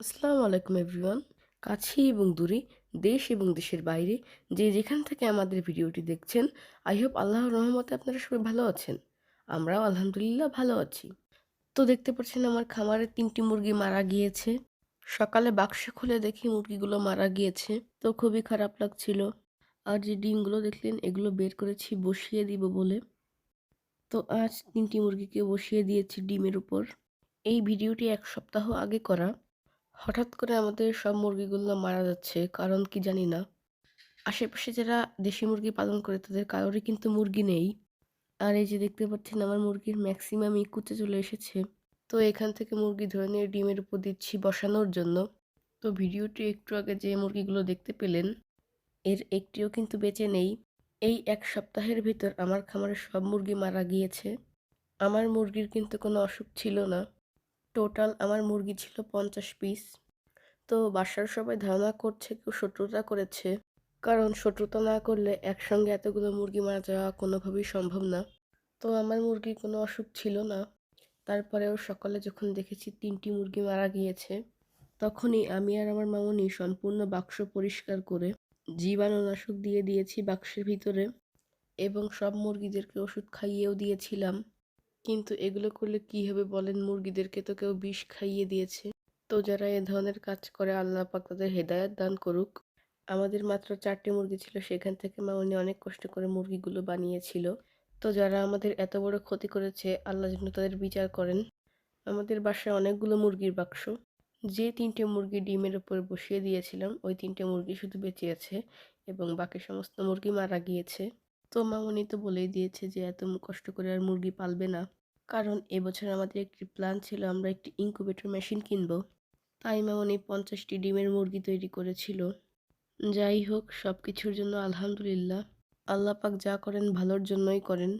আসসালামু আলাইকুম এভরিওয়ান। কাছে এবং দূরে, দেশ এবং দেশের বাইরে যে যেখান থেকে আমাদের ভিডিওটি দেখছেন, আই হোপ আল্লাহর রহমতে আপনারা সবাই ভালো আছেন। আমরাও আলহামদুলিল্লাহ ভালো আছি। তো দেখতে পাচ্ছেন আমার খামারে তিনটি মুরগি মারা গিয়েছে। সকালে বাক্স খুলে দেখি মুরগিগুলো মারা গিয়েছে। তো খুবই খারাপ লাগছিল। আর যে ডিমগুলো দেখলেন, এগুলো বের করেছি বসিয়ে দিব বলে। তো আজ তিনটি মুরগিকে বসিয়ে দিয়েছি ডিমের উপর। এই ভিডিওটি এক সপ্তাহ আগে করা। হঠাৎ করে আমাদের সব মুরগিগুলো মারা যাচ্ছে, কারণ কি জানি না। আশেপাশে যারা দেশি মুরগি পালন করে তাদের কারোরই কিন্তু মুরগি নেই। আর এই যে দেখতে পাচ্ছেন আমার মুরগির ম্যাক্সিমামই কুচে চলে এসেছে। তো এখান থেকে মুরগি ধরে নিয়ে ডিমের উপর দিচ্ছি বসানোর জন্য। তো ভিডিওটি একটু আগে যে মুরগিগুলো দেখতে পেলেন, এর একটিও কিন্তু বেঁচে নেই। এই এক সপ্তাহের ভিতর আমার খামারের সব মুরগি মারা গিয়েছে। আমার মুরগির কিন্তু কোনো অসুখ ছিল না। টোটাল আমার মুরগি ছিল পঞ্চাশ পিস তো বাসার সবাই ধারণা করছে কেউ শত্রুতা করেছে। কারণ শত্রুতা না করলে একসঙ্গে এতগুলো মুরগি মারা যাওয়া কোনোভাবেই সম্ভব না। তো আমার মুরগির কোনো অসুখ ছিল না। তারপরেও সকালে যখন দেখেছি তিনটি মুরগি মারা গিয়েছে, তখনই আমি আর আমার মামুনি সম্পূর্ণ বাক্স পরিষ্কার করে জীবাণুনাশক দিয়ে দিয়েছি বাক্সের ভিতরে এবং সব মুরগিদেরকে ওষুধ খাইয়েও দিয়েছিলাম। কিন্তু এগুলো করলে কি হবে বলেন? মুরগিদেরকে তো কেউ বিষ খাইয়ে দিয়েছে। তো যারা এ ধরনের কাজ করে, আল্লাহ পাক তাদের হেদায়ত দান করুক। আমাদের মাত্র চারটি মুরগি ছিল, সেখান থেকে মা উনি অনেক কষ্ট করে মুরগিগুলো বানিয়েছিল। তো যারা আমাদের এত বড় ক্ষতি করেছে, আল্লাহ যেন তাদের বিচার করেন। আমাদের বাসায় অনেকগুলো মুরগির বাক্স। যে তিনটে মুরগি ডিমের উপর বসিয়ে দিয়েছিলাম, ওই তিনটে মুরগি শুধু বেঁচে আছে এবং বাকি সমস্ত মুরগি মারা গিয়েছে। তো মামনি তো বলেই দিয়েছে যে, এত কষ্ট করে আর মুরগি পালবে না। কারণ এবছর আমাদের একটি প্ল্যান ছিল আমরা একটি ইনকুবেটর মেশিন কিনব। তাই মামনি পঞ্চাশটি ডিমের মুরগি তৈরি করেছিল। যাই হোক সব কিছুর জন্য আলহামদুলিল্লাহ। আল্লাহ পাক যা করেন ভালোর জন্যই করেন।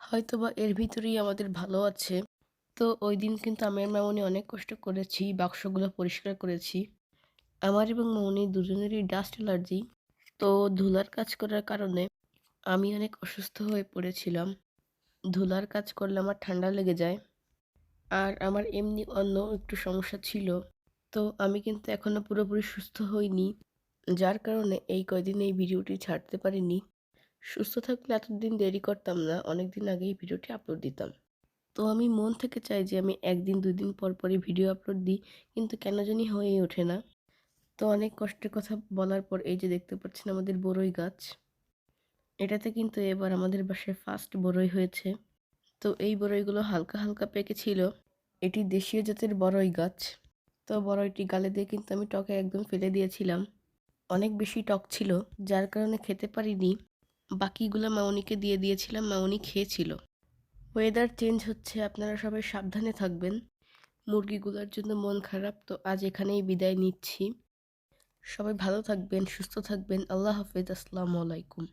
হয়তোবা এর ভিতরেই আমাদের ভালো আছে। তো ওই দিন কিন্তু আমি আর মামনি অনেক কষ্ট করেছি, বাক্সগুলো পরিষ্কার করেছি। আমার এবং মামনি দুজনেরই ডাস্ট অ্যালার্জি তো ধুলার কাজ করার কারণে আমি অনেক অসুস্থ হয়ে পড়েছিলাম। ধুলার কাজ করলে আমার ঠান্ডা লেগে যায়। আর আমার এমনি অন্য একটু সমস্যা ছিল। তো আমি কিন্তু এখনও পুরোপুরি সুস্থ হইনি, যার কারণে এই কয়দিন এই ভিডিওটি ছাড়তে পারিনি। সুস্থ থাকলে এতদিন দেরি করতাম না অনেক দিন আগে এই ভিডিওটি আপলোড দিতাম। তো আমি মন থেকে চাই যে আমি একদিন দুই দিন পর পরই ভিডিও আপলোড দিই, কিন্তু কেন জানি হয়ে ওঠে না। তো অনেক কষ্টের কথা বলার পর এই যে দেখতে পাচ্ছেন আমাদের বড়ই গাছ। এটাতে কিন্তু এবার আমাদের বাসায় ফার্স্ট বড়ই হয়েছে। তো এই বড়ইগুলো হালকা হালকা পেকেছিল এটি দেশীয় জাতের বড়ই গাছ। তো বড়ইটি গালে দিয়ে কিন্তু আমি টকে একদম ফেলে দিয়েছিলাম। অনেক বেশি টক ছিল, যার কারণে খেতে পারিনি। বাকিগুলো মাউনিকে দিয়ে দিয়েছিলাম, মাউনি খেয়েছিল। ওয়েদার চেঞ্জ হচ্ছে, আপনারা সবাই সাবধানে থাকবেন। মুরগিগুলোর জন্য মন খারাপ, তো আজ এখানেই বিদায় নিচ্ছি। সবাই ভালো থাকবেন, সুস্থ থাকবেন। আল্লাহ হাফেজ, আসসালামু আলাইকুম।